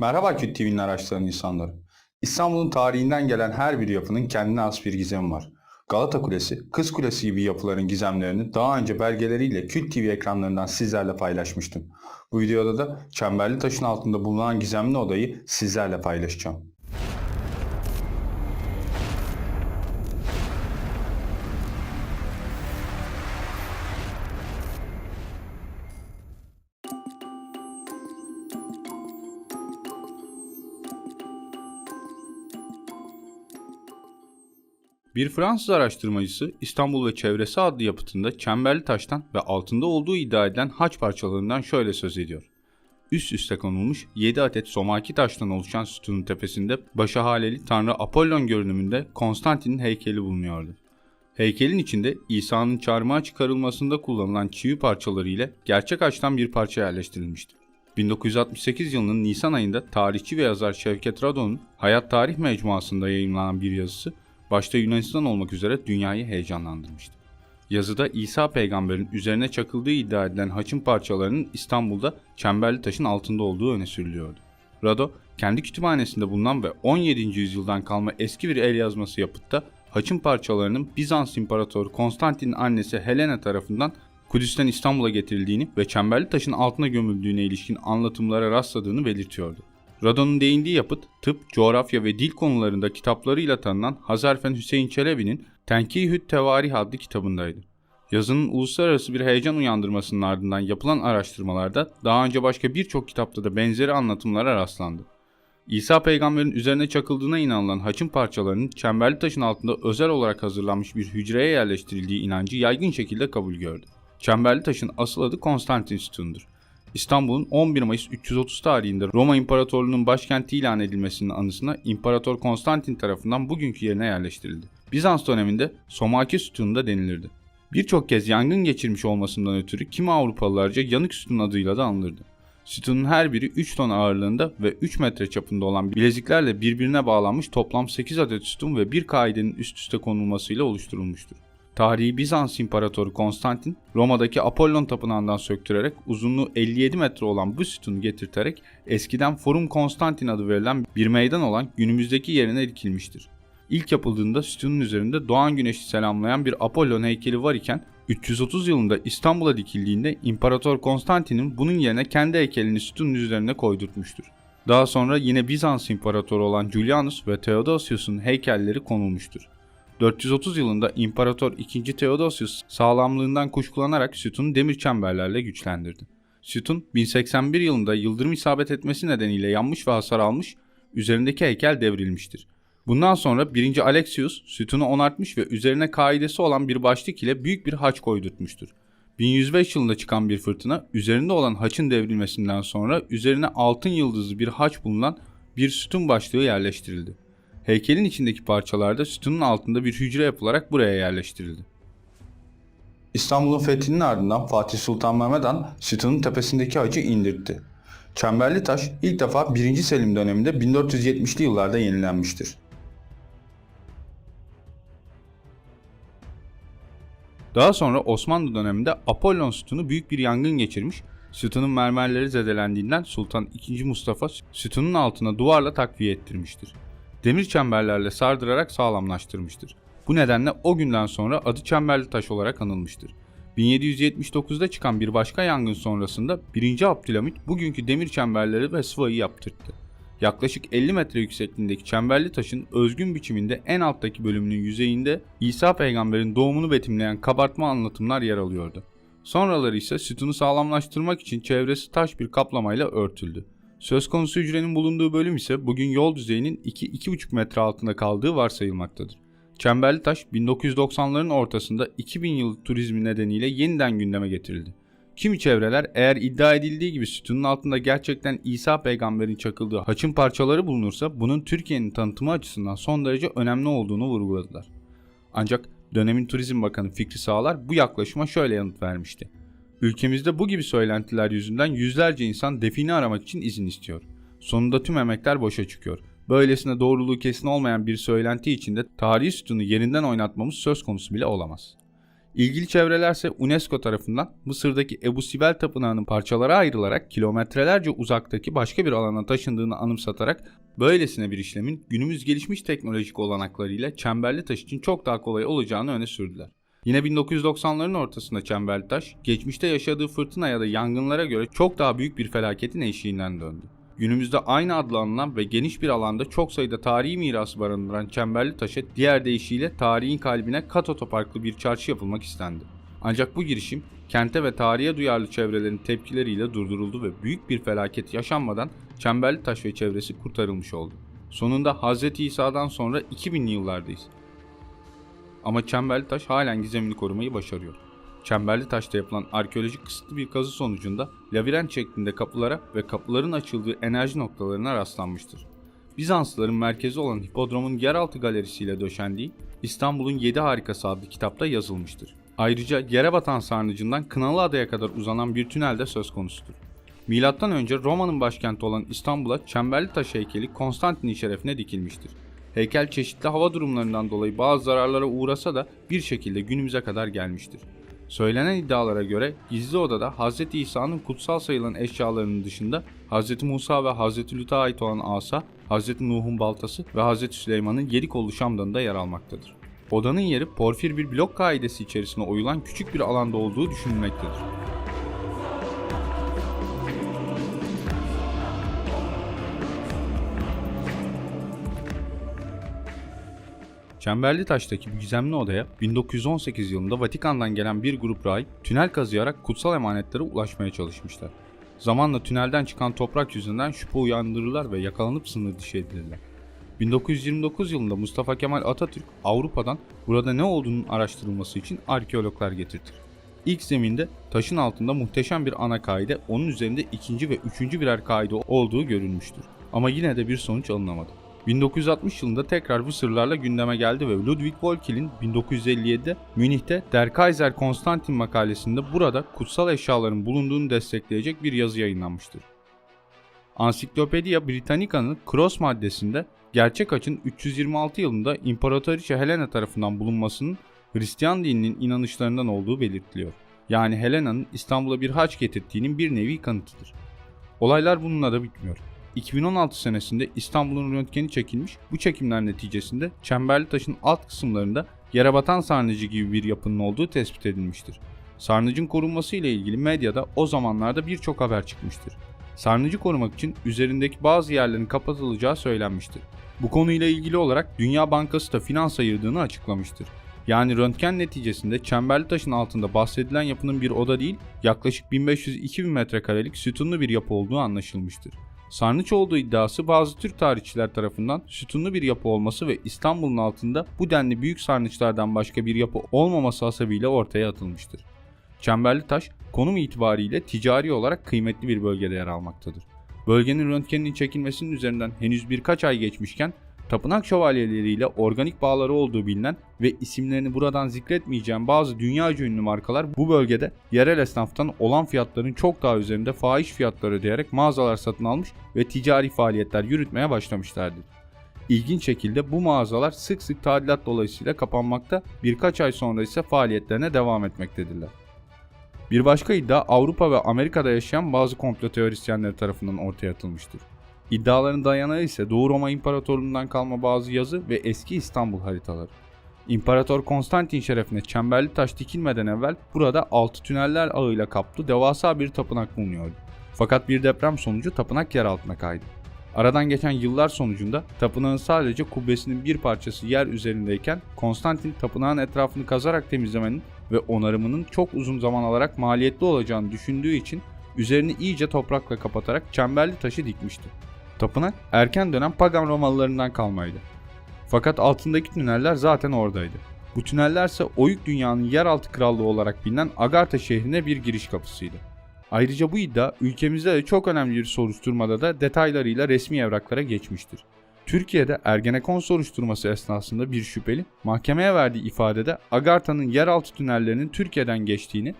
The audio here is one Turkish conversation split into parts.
Merhaba Küt TV'nin araçlayan insanları. İstanbul'un tarihinden gelen her bir yapının kendine has bir gizemi var. Galata Kulesi, Kız Kulesi gibi yapıların gizemlerini daha önce belgeleriyle Küt TV ekranlarından sizlerle paylaşmıştım. Bu videoda da Çemberli Taşın altında bulunan gizemli odayı sizlerle paylaşacağım. Bir Fransız araştırmacısı İstanbul ve Çevresi adlı yapıtında çemberli taştan ve altında olduğu iddia edilen haç parçalarından şöyle söz ediyor. Üst üste konulmuş 7 adet somaki taştan oluşan sütunun tepesinde başı haleli Tanrı Apollon görünümünde Konstantin'in heykeli bulunuyordu. Heykelin içinde İsa'nın çarmıha çıkarılmasında kullanılan çivi parçaları ile gerçek haçtan bir parça yerleştirilmişti. 1968 yılının Nisan ayında tarihçi ve yazar Şevket Radon'un Hayat Tarih Mecmuası'nda yayınlanan bir yazısı başta Yunanistan olmak üzere dünyayı heyecanlandırmıştı. Yazıda İsa peygamberin üzerine çakıldığı iddia edilen haçın parçalarının İstanbul'da Çemberli Taş'ın altında olduğu öne sürülüyordu. Rado, kendi kütüphanesinde bulunan ve 17. yüzyıldan kalma eski bir el yazması yapıtta haçın parçalarının Bizans İmparatoru Konstantin'in annesi Helena tarafından Kudüs'ten İstanbul'a getirildiğini ve Çemberli Taş'ın altına gömüldüğüne ilişkin anlatımlara rastladığını belirtiyordu. Radon'un değindiği yapıt, tıp, coğrafya ve dil konularında kitaplarıyla tanınan Hazarfen Hüseyin Çelebi'nin Tenkihü't Tevarih adlı kitabındaydı. Yazının uluslararası bir heyecan uyandırmasının ardından yapılan araştırmalarda daha önce başka birçok kitapta da benzeri anlatımlara rastlandı. İsa peygamberin üzerine çakıldığına inanılan haçın parçalarının çemberli taşın altında özel olarak hazırlanmış bir hücreye yerleştirildiği inancı yaygın şekilde kabul gördü. Çemberli taşın asıl adı Konstantin Sütunu'dur. İstanbul'un 11 Mayıs 330 tarihinde Roma İmparatorluğu'nun başkenti ilan edilmesinin anısına İmparator Konstantin tarafından bugünkü yerine yerleştirildi. Bizans döneminde Somaki sütunu da denilirdi. Birçok kez yangın geçirmiş olmasından ötürü kimi Avrupalılarca yanık sütun adıyla da anılırdı. Sütunun her biri 3 ton ağırlığında ve 3 metre çapında olan bileziklerle birbirine bağlanmış toplam 8 adet sütun ve bir kaidenin üst üste konulmasıyla oluşturulmuştur. Tarihi Bizans İmparatoru Konstantin, Roma'daki Apollon tapınağından söktürerek uzunluğu 57 metre olan bu sütunu getirterek eskiden Forum Konstantin adı verilen bir meydan olan günümüzdeki yerine dikilmiştir. İlk yapıldığında sütunun üzerinde doğan güneşi selamlayan bir Apollon heykeli var iken 330 yılında İstanbul'a dikildiğinde İmparator Konstantin'in bunun yerine kendi heykelini sütunun üzerine koydurtmuştur. Daha sonra yine Bizans İmparatoru olan Julianus ve Theodosius'un heykelleri konulmuştur. 430 yılında İmparator II. Theodosius sağlamlığından kuşkulanarak sütunu demir çemberlerle güçlendirdi. Sütun 1081 yılında yıldırım isabet etmesi nedeniyle yanmış ve hasar almış, üzerindeki heykel devrilmiştir. Bundan sonra 1. Alexius sütunu onartmış ve üzerine kaidesi olan bir başlık ile büyük bir haç koydurtmuştur. 1105 yılında çıkan bir fırtına üzerinde olan haçın devrilmesinden sonra üzerine altın yıldızlı bir haç bulunan bir sütun başlığı yerleştirildi. Heykelin içindeki parçalar da sütunun altında bir hücre yapılarak buraya yerleştirildi. İstanbul'un fethinin ardından Fatih Sultan Mehmet Han sütunun tepesindeki hacı indirtti. Çemberli taş ilk defa 1. Selim döneminde 1470'li yıllarda yenilenmiştir. Daha sonra Osmanlı döneminde Apollon sütunu büyük bir yangın geçirmiş, sütunun mermerleri zedelendiğinden Sultan II. Mustafa sütunun altına duvarla takviye ettirmiştir demir çemberlerle sardırarak sağlamlaştırmıştır. Bu nedenle o günden sonra adı Çemberli Taş olarak anılmıştır. 1779'da çıkan bir başka yangın sonrasında 1. Abdülhamit bugünkü demir çemberleri ve sıvayı yaptırdı. Yaklaşık 50 metre yüksekliğindeki çemberli taşın özgün biçiminde en alttaki bölümünün yüzeyinde İsa peygamberin doğumunu betimleyen kabartma anlatımlar yer alıyordu. Sonraları ise sütunu sağlamlaştırmak için çevresi taş bir kaplamayla örtüldü. Söz konusu hücrenin bulunduğu bölüm ise bugün yol düzeyinin 2-2,5 metre altında kaldığı varsayılmaktadır. Çemberli taş 1990'ların ortasında 2000 yıl turizmi nedeniyle yeniden gündeme getirildi. Kimi çevreler eğer iddia edildiği gibi sütunun altında gerçekten İsa peygamberin çakıldığı haçın parçaları bulunursa bunun Türkiye'nin tanıtımı açısından son derece önemli olduğunu vurguladılar. Ancak dönemin Turizm Bakanı Fikri Sağlar bu yaklaşıma şöyle yanıt vermişti. Ülkemizde bu gibi söylentiler yüzünden yüzlerce insan define aramak için izin istiyor. Sonunda tüm emekler boşa çıkıyor. Böylesine doğruluğu kesin olmayan bir söylenti içinde tarihi sütunu yerinden oynatmamız söz konusu bile olamaz. İlgili çevrelerse UNESCO tarafından Mısır'daki Ebu Sibel Tapınağı'nın parçalara ayrılarak kilometrelerce uzaktaki başka bir alana taşındığını anımsatarak böylesine bir işlemin günümüz gelişmiş teknolojik olanaklarıyla çemberli taş için çok daha kolay olacağını öne sürdüler. Yine 1990'ların ortasında çemberli taş, geçmişte yaşadığı fırtına ya da yangınlara göre çok daha büyük bir felaketin eşiğinden döndü. Günümüzde aynı adla ve geniş bir alanda çok sayıda tarihi mirası barındıran Çemberli Taş'a diğer deyişiyle tarihin kalbine kat otoparklı bir çarşı yapılmak istendi. Ancak bu girişim kente ve tarihe duyarlı çevrelerin tepkileriyle durduruldu ve büyük bir felaket yaşanmadan Çemberli Taş ve çevresi kurtarılmış oldu. Sonunda Hz. İsa'dan sonra 2000'li yıllardayız. Ama Çemberli Taş halen gizemini korumayı başarıyor. Çemberli Taş'ta yapılan arkeolojik kısıtlı bir kazı sonucunda labirent şeklinde kapılara ve kapıların açıldığı enerji noktalarına rastlanmıştır. Bizanslıların merkezi olan hipodromun yeraltı galerisiyle döşendiği İstanbul'un 7 Harikası adlı kitapta yazılmıştır. Ayrıca yere batan sarnıcından Kınalıada'ya kadar uzanan bir tünel de söz konusudur. Milattan önce Roma'nın başkenti olan İstanbul'a Çemberli Taş heykeli Konstantin'in şerefine dikilmiştir. Heykel çeşitli hava durumlarından dolayı bazı zararlara uğrasa da bir şekilde günümüze kadar gelmiştir. Söylenen iddialara göre gizli odada Hz. İsa'nın kutsal sayılan eşyalarının dışında Hz. Musa ve Hz. Lut'a ait olan asa, Hz. Nuh'un baltası ve Hz. Süleyman'ın yedi kollu şamdanında yer almaktadır. Odanın yeri porfir bir blok kaidesi içerisine oyulan küçük bir alanda olduğu düşünülmektedir. Çemberli Taş'taki bu gizemli odaya 1918 yılında Vatikan'dan gelen bir grup rahip tünel kazıyarak kutsal emanetlere ulaşmaya çalışmışlar. Zamanla tünelden çıkan toprak yüzünden şüphe uyandırırlar ve yakalanıp sınır dışı edilirler. 1929 yılında Mustafa Kemal Atatürk Avrupa'dan burada ne olduğunun araştırılması için arkeologlar getirtir. İlk zeminde taşın altında muhteşem bir ana kaide, onun üzerinde ikinci ve üçüncü birer kaide olduğu görülmüştür. Ama yine de bir sonuç alınamadı. 1960 yılında tekrar bu sırlarla gündeme geldi ve Ludwig Volkel'in 1957'de Münih'te Der Kaiser Konstantin makalesinde burada kutsal eşyaların bulunduğunu destekleyecek bir yazı yayınlanmıştır. Ansiklopedia Britannica'nın Cross maddesinde gerçek açın 326 yılında İmparatoriçe Helena tarafından bulunmasının Hristiyan dininin inanışlarından olduğu belirtiliyor. Yani Helena'nın İstanbul'a bir haç getirdiğinin bir nevi kanıtıdır. Olaylar bununla da bitmiyor. 2016 senesinde İstanbul'un röntgeni çekilmiş. Bu çekimler neticesinde Çemberli Taş'ın alt kısımlarında yere batan sarnıcı gibi bir yapının olduğu tespit edilmiştir. Sarnıcın korunması ile ilgili medyada o zamanlarda birçok haber çıkmıştır. Sarnıcı korumak için üzerindeki bazı yerlerin kapatılacağı söylenmiştir. Bu konuyla ilgili olarak Dünya Bankası da finans ayırdığını açıklamıştır. Yani röntgen neticesinde Çemberli Taş'ın altında bahsedilen yapının bir oda değil, yaklaşık 1500-2000 metrekarelik sütunlu bir yapı olduğu anlaşılmıştır. Sarnıç olduğu iddiası bazı Türk tarihçiler tarafından sütunlu bir yapı olması ve İstanbul'un altında bu denli büyük sarnıçlardan başka bir yapı olmaması hasebiyle ortaya atılmıştır. Çemberli taş konum itibariyle ticari olarak kıymetli bir bölgede yer almaktadır. Bölgenin röntgeninin çekilmesinin üzerinden henüz birkaç ay geçmişken tapınak şövalyeleriyle organik bağları olduğu bilinen ve isimlerini buradan zikretmeyeceğim bazı dünyaca ünlü markalar bu bölgede yerel esnaftan olan fiyatların çok daha üzerinde fahiş fiyatlar ödeyerek mağazalar satın almış ve ticari faaliyetler yürütmeye başlamışlardır. İlginç şekilde bu mağazalar sık sık tadilat dolayısıyla kapanmakta, birkaç ay sonra ise faaliyetlerine devam etmektedirler. Bir başka iddia Avrupa ve Amerika'da yaşayan bazı komplo teorisyenleri tarafından ortaya atılmıştır. İddiaların dayanağı ise Doğu Roma İmparatorluğundan kalma bazı yazı ve eski İstanbul haritaları. İmparator Konstantin şerefine çemberli taş dikilmeden evvel burada altı tüneller ağıyla kaplı devasa bir tapınak bulunuyordu. Fakat bir deprem sonucu tapınak yer altına kaydı. Aradan geçen yıllar sonucunda tapınağın sadece kubbesinin bir parçası yer üzerindeyken Konstantin tapınağın etrafını kazarak temizlemenin ve onarımının çok uzun zaman alarak maliyetli olacağını düşündüğü için üzerini iyice toprakla kapatarak çemberli taşı dikmişti. Tapınak erken dönem pagan Romalılarından kalmaydı. Fakat altındaki tüneller zaten oradaydı. Bu tüneller ise Oyuk Dünya'nın yeraltı krallığı olarak bilinen Agartha şehrine bir giriş kapısıydı. Ayrıca bu iddia ülkemizde de çok önemli bir soruşturmada da detaylarıyla resmi evraklara geçmiştir. Türkiye'de Ergenekon soruşturması esnasında bir şüpheli mahkemeye verdiği ifadede Agartha'nın yeraltı tünellerinin Türkiye'den geçtiğini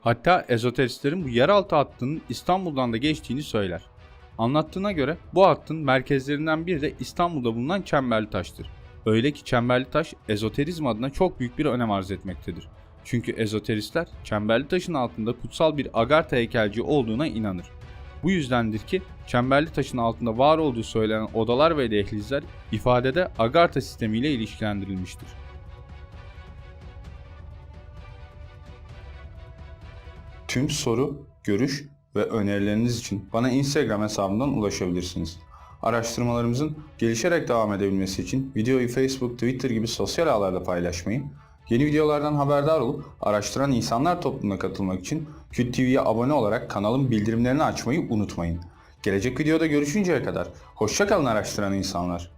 hatta ezoteristlerin bu yeraltı hattının İstanbul'dan da geçtiğini söyler. Anlattığına göre bu hattın merkezlerinden biri de İstanbul'da bulunan Çemberli Taş'tır. Öyle ki Çemberli Taş ezoterizm adına çok büyük bir önem arz etmektedir. Çünkü ezoteristler çemberli taşın altında kutsal bir Agartha heykelci olduğuna inanır. Bu yüzdendir ki çemberli taşın altında var olduğu söylenen odalar ve dehlizler ifadede Agartha sistemiyle ilişkilendirilmiştir. Tüm soru, görüş ve önerileriniz için bana Instagram hesabımdan ulaşabilirsiniz. Araştırmalarımızın gelişerek devam edebilmesi için videoyu Facebook, Twitter gibi sosyal ağlarda paylaşmayı, yeni videolardan haberdar olup araştıran insanlar topluluğuna katılmak için Küt TV'ye abone olarak kanalın bildirimlerini açmayı unutmayın. Gelecek videoda görüşünceye kadar hoşçakalın araştıran insanlar.